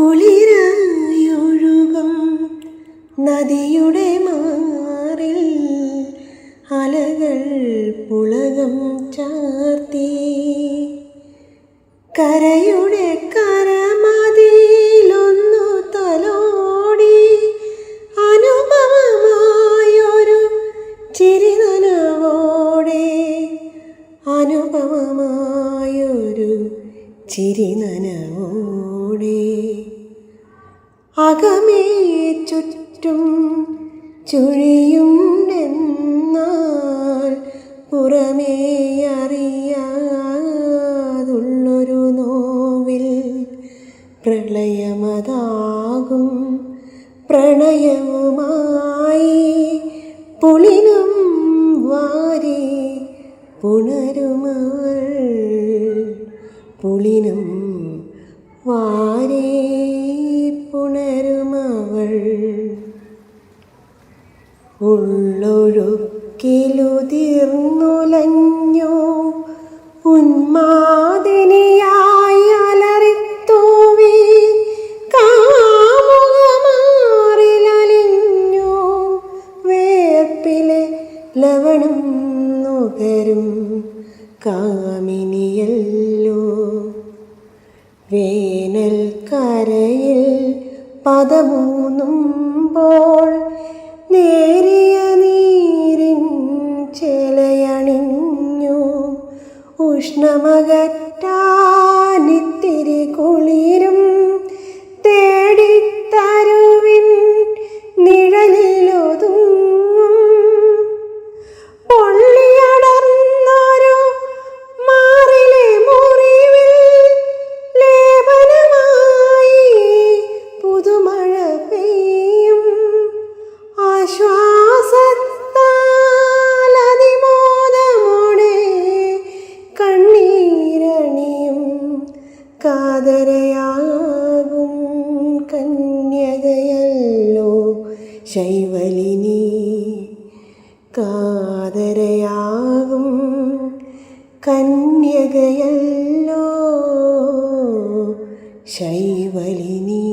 കുളിരായൊഴുകും നദിയുടെ മാറിൽ അലകൾ പുളകം ചാർത്തി കരയുടെ കരമതിയിലൊന്നു ചിരിനനവോടെ അകമേ ചുറ്റും ചുഴിയുണ്ടെന്നാൽ പുറമേ അറിയാതുള്ളൊരു നോവിൽ പ്രളയമതാകും. പ്രണയവുമായി പുളിനം വാരി പുണരുമവൾ. പുളിനം വാരേ പുണരുമവൾ ഉള്ളൊഴുക്കിലുതിർന്നുലഞ്ഞു ഉന്മാദിനിയായി അലറിത്തൂവി കാമുകമാറിലലിഞ്ഞു വേർപ്പിലെ ലവണം നുകരും കാമിനിയല്ലോ വേനൽ കരയിൽ പദമൂന്നുമ്പോൾ നേരിയ നീരിൻ ചെലയണിഞ്ഞു. ഉഷ്ണമകറ്റാനിത്തിരി കുളിരും ശൈവലിനി കാതരയാകും കന്യകയല്ലോ. ശൈവലിനി